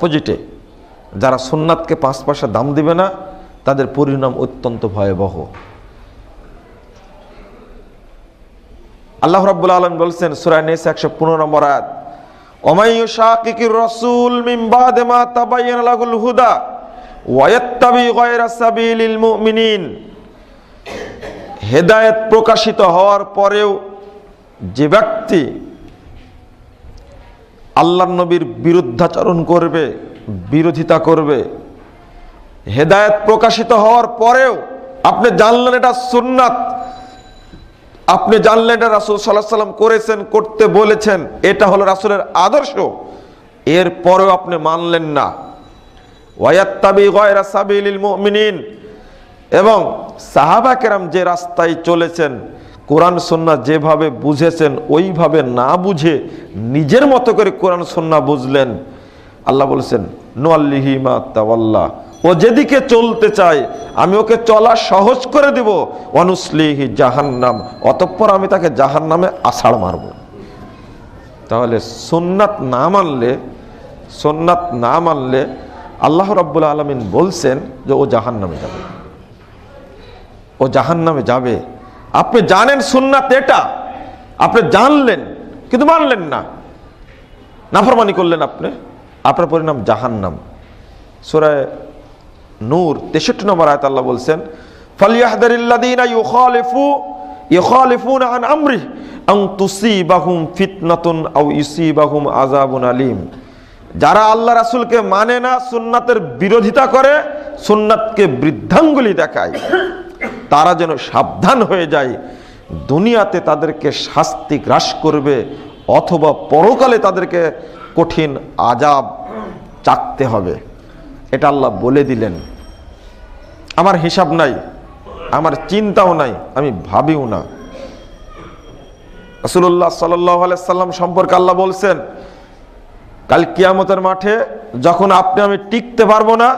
অপোজিটে। যারা সুন্নাতকে পাঁচ পয়সা দাম দিবে না, তাদের পরিণাম অত্যন্ত ভয়াবহ। আল্লাহ রাব্বুল আলম বলছেন সুরায় নেস একশো পনেরো নম্বর আয়াত ওমাইয়ু শাকিকির রসুল মিন বাদে মা তাবাইয়ানা লাহুল হুদা ওয়ায়াত্তাবি গায়রা সাবিলিল মুমিনিন। হেদায়েত প্রকাশিত হওয়ার পরেও যে ব্যক্তি আল্লাহ নবীর বিরুদ্ধাচরণ করবে, বিরোধিতা করবে। হেদায়েত প্রকাশিত হওয়ার পরেও আপনি জানলেন এটা সুন্নাত, আপনি জানলেন এটা রাসুল সাল্লাহ সাল্লাম করেছেন, করতে বলেছেন, এটা হলো রাসুলের আদর্শ। এর পরেও আপনি মানলেন না। ওয়াত্তাবি গয়রা মুমিনিন। এবং সাহাবা কেরাম যে রাস্তায় চলেছেন কোরআন সন্না যেভাবে বুঝেছেন, ওইভাবে না বুঝে নিজের মতো করে কোরআন সন্না বুঝলেন। আল্লাহ বলেছেন নোয়াল্লিহি মা তাওয়াল্লাহ। ও যেদিকে চলতে চায়, আমি ওকে চলা সহজ করে দিব। অনুসলিহি জাহান্নাম। অতঃপর আমি তাকে জাহান্নামে আষাঢ় মারব। তাহলে সোননাথ না মানলে সোননাথ না মানলে আল্লাহ রাব্বুল আলমিন বলছেন যে ও জাহান্নামে যাবে। ও জাহান্নামে যাবে। আপনি জানেন সুন্নাত এটা। আপনি জানলেন, কিন্তু মানলেন না। নাফরমানি করলেন আপনি। আপনার পরিণাম জাহান্নাম। সুরায় নূর তেষট্টি নম্বর আয়াত আল্লাহ বলছেন ফালিয়াহদারিল্লাযীনা ইউখালিফু, ইউখালিফুনা আন আমরি আন তুসিবাহুম ফিতনাতুন আও ইউসিবাহুম আযাবুন আলীম। যারা আল্লাহ রাসূলকে মানে না, সুন্নাতের বিরোধিতা করে, সুন্নাতকে বৃদ্ধাঙ্গুলি দেখায়। তারা যেন সাবধান হয়ে যায়। দুনিয়াতে তাদেরকে শাস্তি গ্রাস করবে অথবা পরকালে তাদেরকে কঠিন আজাব চাকতে হবে। এটা আল্লাহ বলে দিলেন। আমার হিসাব নাই, আমার চিন্তাও নাই, আমি ভাবিও না। রসুল্লাহ সাল্লাম সম্পর্কে আল্লাহ বলছেন, কাল কিয়ামতের মাঠে যখন আপনি আমি টিকতে পারব না,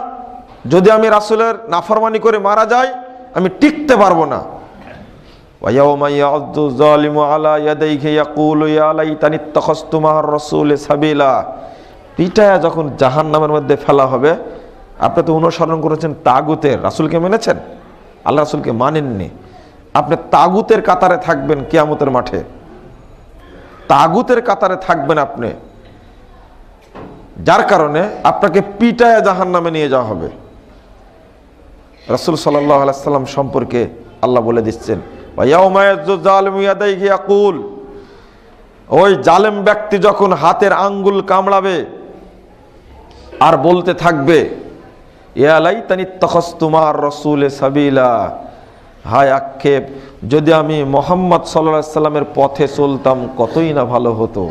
যদি আমি রাসুলের নাফরমানি করে মারা যাই আমি টিকতে পারবো না ويوم يعض الظالم على يديه يقول يا ليتني اتخذت مع الرسول سبيلا পিটায়া যখন জাহান নামের মধ্যে ফেলা হবে আপনি তো অনুসরণ করেছেন তাগুতের রাসুলকে মেনেছেন আল্লাহ রাসুলকে মানেননি আপনি তাগুতের কাতারে থাকবেন কিয়ামতের মাঠে তাগুতের কাতারে থাকবেন আপনি যার কারণে আপনাকে পিটায়া জাহান নামে নিয়ে যাওয়া হবে রাসুল সাল্লাহ সম্পর্কে আল্লাহ বলে দিচ্ছেন ইয়াকুল ওই জালেম ব্যক্তি যখন হাতের আঙ্গুল কামড়াবে আর বলতে থাকবে ইয়ালাই তানি তখস্তুমার রসুলে সাবিলা হায় আক্ষেপ, যদি আমি মোহাম্মদ সাল্লা সাল্লামের পথে চলতাম কতই না ভালো হতো।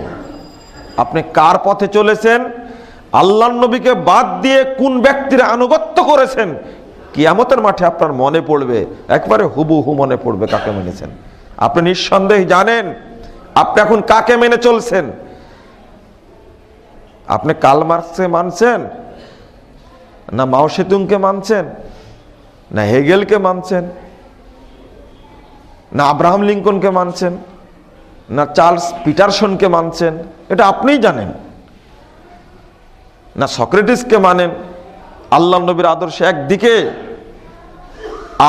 আপনি কার পথে চলেছেন? আল্লাহ নবীকে বাদ দিয়ে কোন ব্যক্তির আনুগত্য করেছেন? কিয়ামতের মাঠে আপনার মনে পড়বে, একবারে হুবহু মনে পড়বে কাকে মেনেছেন। আপনি নিঃসন্দেহে জানেন, আপনি এখন কাকে মেনে চলছেন? আপনি কাল মার্কসে মানছেন? না মাও সেতুংকে মানছেন? না হেগেলকে মানছেন? না আব্রাহাম লিঙ্কনকে মানছেন? না চার্লস পিটারসনকে মানছেন? এটা আপনিই জানেন। না সক্রেটিসকে মানেন? আল্লাহ নবীর আদর্শ একদিকে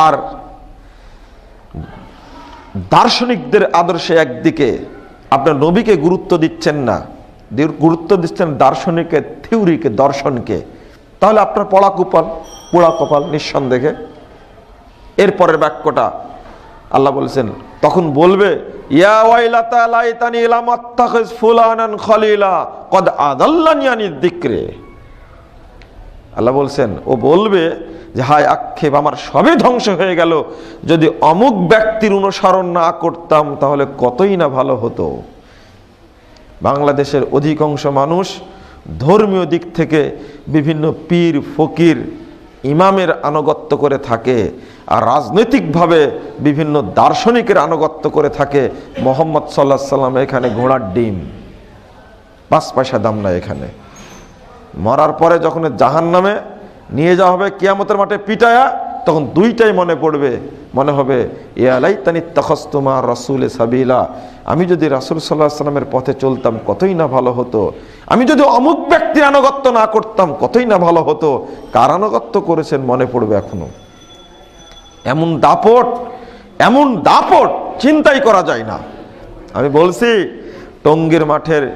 আর দার্শনিকদের আদর্শে একদিকে। আপনার নবীকে গুরুত্ব দিচ্ছেন না। গুরুত্ব দিচ্ছেন দার্শনিকের থিওরিকে, দর্শনকে। তাহলে আপনার পড়া কুপাল, পোড়া কপাল নিঃসন্দেহে। এরপরের বাক্যটা আল্লাহ বলছেন, তখন বলবে, ইয়া ফুলানান খলিলা, কদ আদাল্লানি আনিদ যিকরে আল্লাহ বলছেন, ও বলবে যে, হায় আক্ষেপ, আমার সবই ধ্বংস হয়ে গেল। যদি অমুক ব্যক্তির অনুসরণ না করতাম, তাহলে কতই না ভালো হতো। বাংলাদেশের অধিকাংশ মানুষ ধর্মীয় দিক থেকে বিভিন্ন পীর, ফকির, ইমামের আনুগত্য করে থাকে আর রাজনৈতিকভাবে বিভিন্ন দার্শনিকের আনুগত্য করে থাকে। মোহাম্মদ সাল্লাহ সাল্লাম এখানে ঘোড়ার ডিম, পাঁচ পয়সা দাম না এখানে। মরার পরে যখন জাহান নামে নিয়ে যাওয়া হবে, কিয়ামতের মাঠে পিটায়া, তখন দুইটাই মনে পড়বে। মনে হবে এ আলাই তানি তখস্তুমা রসুল সাবিলা। আমি যদি রাসুল সাল্লাহ সাল্লামের পথে চলতাম, কতই না ভালো হতো। আমি যদি অমুক ব্যক্তির আনুগত্য না করতাম, কতই না ভালো হতো। কার আনুগত্য করেছেন মনে পড়বে এখনও। এমন দাপট এমন দাপট চিন্তাই করা যায় না। আমি বলছি, টঙ্গীর মাঠের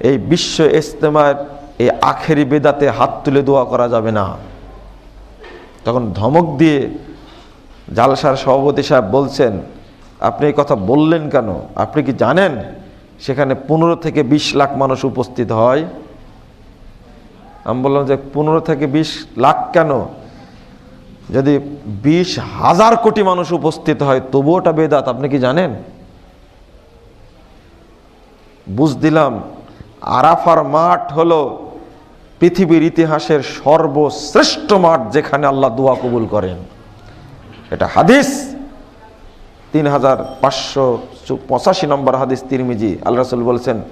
এই বিশ্ব ইস্তেমার এই আখেরি বেদাতে হাত তুলে দোয়া করা যাবে না। তখন ধমক দিয়ে জালসার সভাপতি সাহেব বলছেন, আপনি এই কথা বললেন কেন? আপনি কি জানেন সেখানে পনেরো থেকে বিশ লাখ মানুষ উপস্থিত হয়? আমি বললাম যে, পনেরো থেকে বিশ লাখ কেন? যদি বিশ হাজার কোটি মানুষ উপস্থিত হয়, তবুও ওটা বেদাত, আপনি কি জানেন? বুঝ দিলাম, আরাফার মাঠ হলো পৃথিবীর ইতিহাসের সর্বশ্রেষ্ঠ মাঠ যেখানে আল্লাহ দোয়া কবুল করেন। এটা হাদিস। তিন হাজার পাঁচশো পঁচাশি নম্বর হাদিস তিরমিজি। আল্লাহ রসুল বলছেন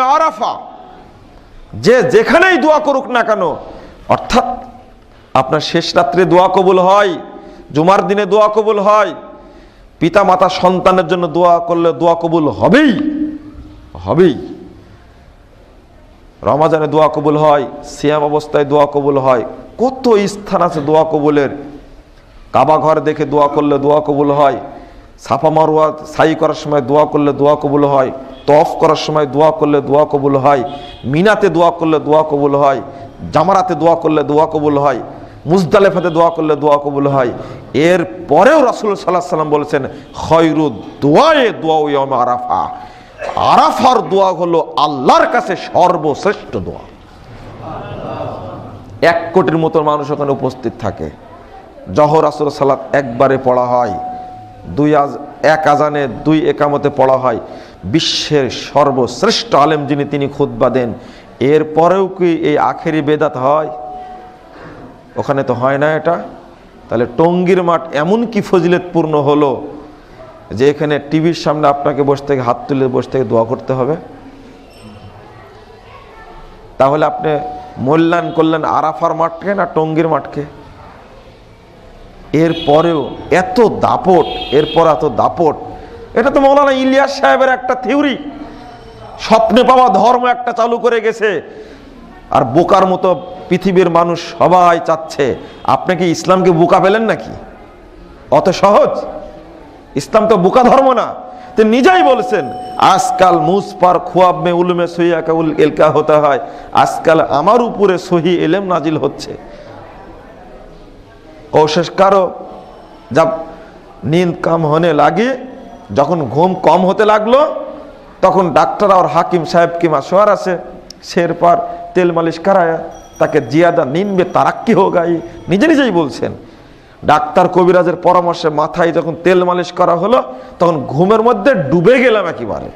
আরাফা। যে যেখানেই দোয়া করুক না কেন, অর্থাৎ আপনার শেষ রাত্রে দোয়া কবুল হয়, জুমার দিনে দোয়া কবুল হয় পিতা মাতা সন্তানের জন্য দোয়া করলে দোয়া কবুল হবেই হবেই। রমাজানে দোয়া কবুল হয়, সিয়াম অবস্থায় দোয়া কবুল হয়। কত স্থান আছে দোয়া কবুলের? কাবা ঘর দেখে দোয়া করলে দোয়া কবুল হয়। সাফা মারুয়া সাই করার সময় দোয়া করলে দোয়া কবুল হয়। তফ করার সময় দোয়া করলে দোয়া কবুল হয়। মিনাতে দোয়া করলে দোয়া কবুল হয়। জামারাতে দোয়া করলে দোয়া কবুল হয়। মুজদালেফাতে দোয়া করলে দোয়া কবুল হয়। এর পরেও রাসুল সাল্লাহ সাল্লাম বলেছেন খয়রু দোয়ায়ে দোয়া আরাফা। আরাফার দোয়া হলো আল্লাহর কাছে সর্বশ্রেষ্ঠ দোয়া। এক কোটির মতো মানুষ ওখানে উপস্থিত থাকে। জহর আসর সালাত একবারে পড়া হয়, দুই আজ, এক আজানে দুই একামতে পড়া হয়। বিশ্বের সর্বশ্রেষ্ঠ আলেম যিনি, তিনি খুদ্া দেন। এরপরেও কি এই আখেরি বেদাত হয়? ওখানে তো হয় না এটা। তাহলে টঙ্গীর মাঠ এমন কি ফজিলতপূর্ণ হলো? যে এখানে টিভির সামনে আপনাকে বসে থেকে, হাত তুলে বসে থেকে দোয়া করতে হবে। তাহলে আপনি মূল্যায়ন করলেন আরাফার মাঠকে না টঙ্গীর মাঠকে? এরপরেও এত দাপট এরপর এত দাপট। এটা তো মৌলানা ইলিয়াস সাহেবের একটা থিওরি। স্বপ্নে পাওয়া ধর্ম একটা চালু করে গেছে। আর বোকার মতো পৃথিবীর মানুষ সবাই চাচ্ছে, আপনি কি ইসলামকে বোকা পেলেন নাকি? অত সহজ? ইসলাম তো বোকা ধর্ম না। তিনি নিজেই বলছেন, আজকাল মুস পার খোয়াব মে উলমে সহি এলকা হতে হয়। আজকাল আমার উপরে সহি এলেম নাজিল হচ্ছে। অশেষকারও যা নিন্দ কাম হনে লাগে, যখন ঘুম কম হতে লাগল, তখন ডাক্তার আর হাকিম সাহেব কিমা সোয়ার আছে সের পর তেল মালিশ করায় তাকে জিয়াদা নিনবে তারাক্কি হোক নিজে নিজেই বলছেন ডাক্তার কবিরাজের পরামর্শে মাথায় যখন তেল মালিশ করা হলো, তখন ঘুমের মধ্যে ডুবে গেলাম একেবারে।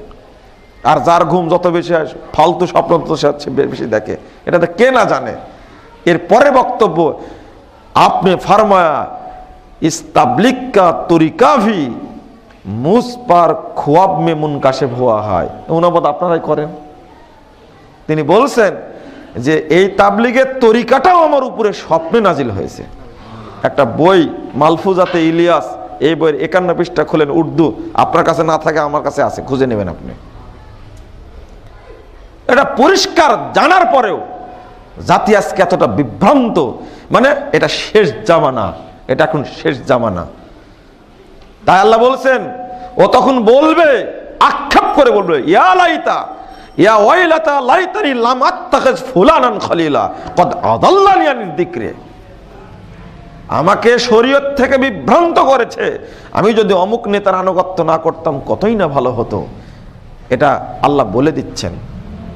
আর যার ঘুম যত বেশি হয়, ফালতু স্বপ্ন তত সে বেশি দেখে। এটা তো কে না জানে? এর পরে বক্তব্য, আপনি ফার্মায়া ইস্তাবলিকা তরিকাভি মুস পার খোয়াব মে মুনকাশেব হওয়া হয়। অনুবাদ আপনারাই করেন। তিনি বলছেন যে, এই তাবলিগের তরিকাটাও আমার উপরে স্বপ্নে নাজিল হয়েছে। একটা বই মালফুজাতে ইলিয়াস, এই বইয়ের একান্ন পৃষ্ঠা খোলেন উর্দু। আপনার কাছে না থাকে, আমার কাছে আছে, খুঁজে নেবেন আপনি। এটা পরিষ্কার জানার পরেও জাতি আজকে এতটা বিভ্রান্ত। মানে এটা শেষ জামানা, এটা এখন শেষ জামানা। তাই আল্লাহ বলছেন, ও তখন বলবে, আক্ষেপ করে বলবে, ইয়া লাইতা, ইয়া ওয়াইলাতা লাইতানি লাম আত্তাখিজ ফুলানান খলিলা, কদ আদাল্লানি আনির দিকরে। আমাকে শরীয়ত থেকে বিভ্রান্ত করেছে। আমি যদি অমুক নেতার আনুগত্য না করতাম, কতই না ভালো হতো? এটা আল্লাহ বলে দিচ্ছেন।